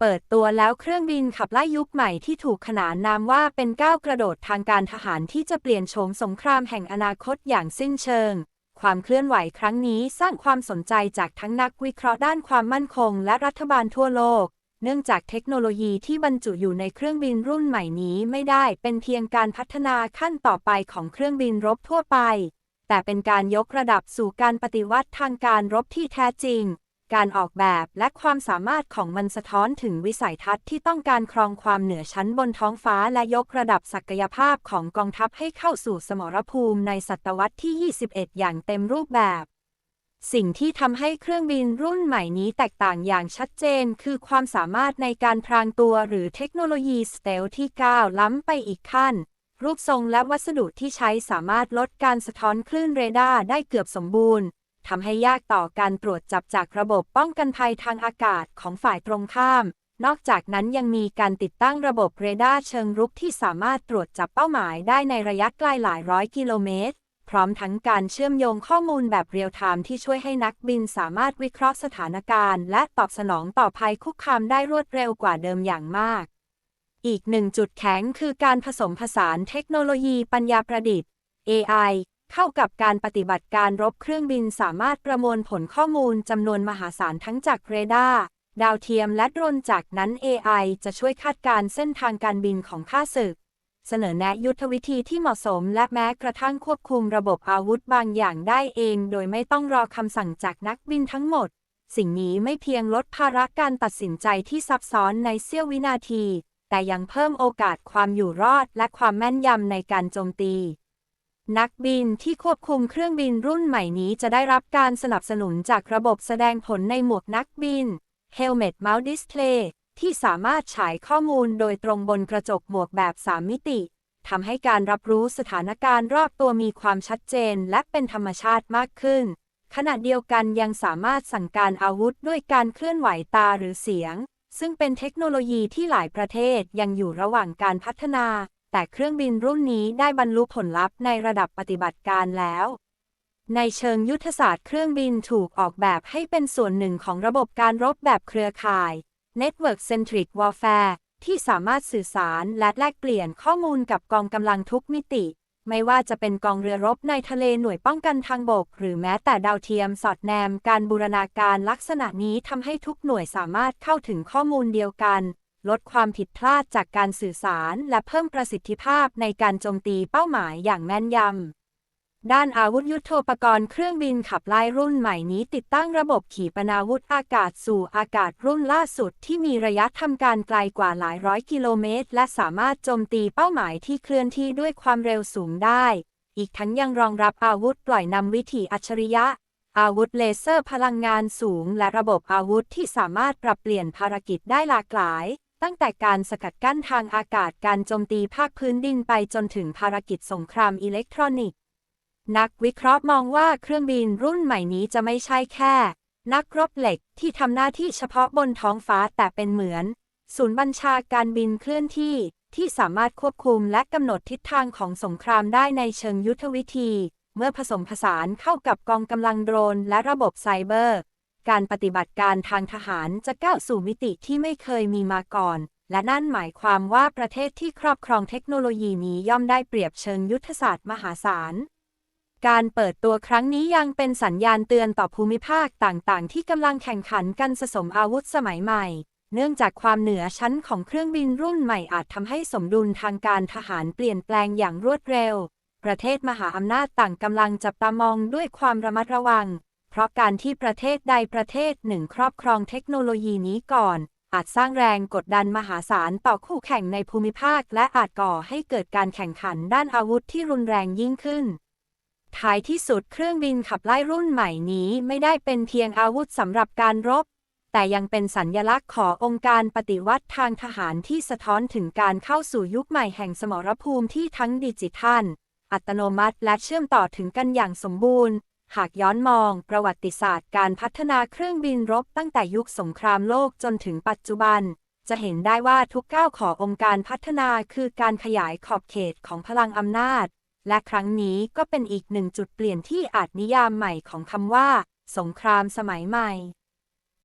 เปิดตัวแล้วเครื่องบินขับไล่ยุคใหม่ที่ถูกขนานนามว่าเป็นก้าวกระโดดทางการทหารที่จะเปลี่ยนโฉมสงครามแห่งอนาคตอย่างสิ้นเชิง ความเคลื่อนไหวครั้งนี้สร้างความสนใจจากทั้งนักวิเคราะห์ด้านความมั่นคงและรัฐบาลทั่วโลก เนื่องจากเทคโนโลยีที่บรรจุอยู่ในเครื่องบินรุ่นใหม่นี้ไม่ได้เป็นเพียงการพัฒนาขั้นต่อไปของเครื่องบินรบทั่วไป แต่เป็นการยกระดับสู่การปฏิวัติทางการรบที่แท้จริง การออกแบบและความสามารถของมันสะท้อนถึงวิสัยทัศน์ที่ต้องการครองความเหนือชั้นบนท้องฟ้าและยกระดับศักยภาพของกองทัพให้เข้าสู่สมรภูมิในศตวรรษที่ 21 อย่างเต็มรูปแบบ สิ่งที่ทำให้เครื่องบินรุ่นใหม่นี้แตกต่างอย่างชัดเจน คือความสามารถในการพรางตัวหรือเทคโนโลยีสเตลที่ก้าวล้ำไปอีกขั้นรูปทรงและวัสดุที่ใช้สามารถลดการสะท้อนคลื่นเรดาร์ได้เกือบสมบูรณ์ ทำให้ยากต่อการตรวจจับจากระบบป้องกันภัยทางอากาศของฝ่ายตรงข้าม นอกจากนั้นยังมีการติดตั้งระบบเรดาร์เชิงรุกที่สามารถตรวจจับเป้าหมายได้ในระยะไกลหลายร้อยกิโลเมตร พร้อมทั้งการเชื่อมโยงข้อมูลแบบเรียลไทม์ที่ช่วยให้นักบินสามารถวิเคราะห์สถานการณ์ และตอบสนองต่อภัยคุกคามได้รวดเร็วกว่าเดิมอย่างมาก อีกหนึ่งจุดแข็งคือการผสมผสานเทคโนโลยีปัญญาประดิษฐ์ AI เข้ากับการปฏิบัติการรบเครื่องบินสามารถประมวลผลข้อมูลจำนวนมหาศาลทั้งจากเรดาร์ดาวเทียมและโดรนจากนั้น AI จะช่วยคาดการเส้นทางการบินของข้าศึก เสนอแนะยุทธวิธีที่เหมาะสม และแม้กระทั่งควบคุมระบบอาวุธบางอย่างได้เอง โดยไม่ต้องรอคำสั่งจากนักบินทั้งหมด สิ่งนี้ไม่เพียงลดภาระการตัดสินใจที่ซับซ้อนในเสี้ยววินาที แต่ยังเพิ่มโอกาสความอยู่รอดและความแม่นยำในการโจมตี นักบินที่ควบคุมเครื่องบินรุ่นใหม่นี้จะได้รับการสนับสนุนจากระบบแสดงผลในหมวกนักบิน Helmet Mount Display ที่สามารถฉายข้อมูลโดยตรงบนกระจกหมวกแบบ 3 มิติทำให้การรับรู้สถานการณ์รอบตัวมีความชัดเจนและเป็นธรรมชาติมากขึ้น ขณะเดียวกันยังสามารถสั่งการอาวุธด้วยการเคลื่อนไหวตาหรือเสียง ซึ่งเป็นเทคโนโลยีที่หลายประเทศยังอยู่ระหว่างการพัฒนา แต่เครื่องบินรุ่นนี้ได้บรรลุผลลัพธ์ในระดับปฏิบัติการแล้ว ในเชิงยุทธศาสตร์เครื่องบินถูกออกแบบให้เป็นส่วนหนึ่งของระบบการรบแบบเครือข่าย Network Centric Warfare ที่สามารถสื่อสารและแลกเปลี่ยนข้อมูลกับกองกำลังทุกมิติ ไม่ว่าจะเป็นกองเรือรบในทะเลหน่วยป้องกันทางบก หรือแม้แต่ดาวเทียมสอดแนมการบูรณาการลักษณะนี้ทำให้ทุกหน่วยสามารถเข้าถึงข้อมูลเดียวกัน ลดความผิดพลาดจากการสื่อสาร และเพิ่มประสิทธิภาพในการโจมตีเป้าหมายอย่างแม่นยำ ด้านอาวุธยุโทโธปกรณ์เครื่องบินขับไล่รุ่นใหม่นี้ ติดตั้งระบบขีปนาวุธอากาศสู่อากาศรุ่นล่าสุด ที่มีระยะทำการไกลกว่าหลายร้อยกิโลเมตร และสามารถโจมตีเป้าหมายที่เคลื่อนที่ด้วยความเร็วสูงได้ อีกทั้งยังรองรับอาวุธปล่อยนำวิถีอัจฉริยะอาวุธเลเซอร์พลังงานสูง และระบบอาวุธที่สามารถปรับเปลี่ยนภารกิจได้หลากหลาย ตั้งแต่การสกัดกั้นทางอากาศการโจมตีภาคพื้นดินไปจนถึงภารกิจสงครามอิเล็กทรอนิกส์ นักวิเคราะห์มองว่าเครื่องบินรุ่นใหม่นี้จะไม่ใช่แค่ นักรบเหล็กที่ทำหน้าที่เฉพาะบนท้องฟ้าแต่เป็นเหมือน ศูนย์บัญชาการบินเคลื่อนที่ ที่สามารถควบคุมและกำหนดทิศทางของสงครามได้ในเชิงยุทธวิธี เมื่อผสมผสานเข้ากับกองกำลังโดรนและระบบไซเบอร์ การปฏิบัติการทางทหารจะก้าวสู่มิติที่ไม่เคยมีมาก่อน และนั่นหมายความว่าประเทศที่ครอบครองเทคโนโลยีนี้ย่อมได้เปรียบเชิงยุทธศาสตร์มหาศาล การเปิดตัวครั้งนี้ยังเป็นสัญญาณเตือนต่อภูมิภาคต่างๆ ที่กำลังแข่งขันกันสะสมอาวุธสมัยใหม่ เนื่องจากความเหนือชั้นของเครื่องบินรุ่นใหม่อาจทำให้สมดุลทางการทหารเปลี่ยนแปลงอย่างรวดเร็ว ประเทศมหาอำนาจต่างกำลังจับตามองด้วยความระมัดระวัง ราะการที่ประเทศใดประเทศหนึ่งครอบครองเทคโนโลยีนี้ก่อน อาจสร้างแรงกดดันมหาศาลต่อคู่แข่งในภูมิภาค และอาจก่อให้เกิดการแข่งขันด้านอาวุธที่รุนแรงยิ่งขึ้น ท้ายที่สุดเครื่องบินขับไล่รุ่นใหม่นี้ไม่ได้เป็นเพียงอาวุธสำหรับการรบ แต่ยังเป็นสัญญลักษณ์ขององค์การปฏิวัติทางทหารที่สะท้อนถึงการเข้าสู่ยุคใหม่แห่งสมรภูมิที่ทั้งดิจิทัล อัตโนมัติและเชื่อมต่อถึงกันอย่างสมบูรณ์ หากย้อนมองประวัติศาสตร์การพัฒนาเครื่องบินรบตั้งแต่ยุคสงครามโลกจนถึงปัจจุบัน จะเห็นได้ว่าทุกก้าวขององค์การพัฒนาคือการขยายขอบเขตของพลังอำนาจ และครั้งนี้ก็เป็นอีกหนึ่งจุดเปลี่ยนที่อาจนิยามใหม่ของคำว่า สงครามสมัยใหม่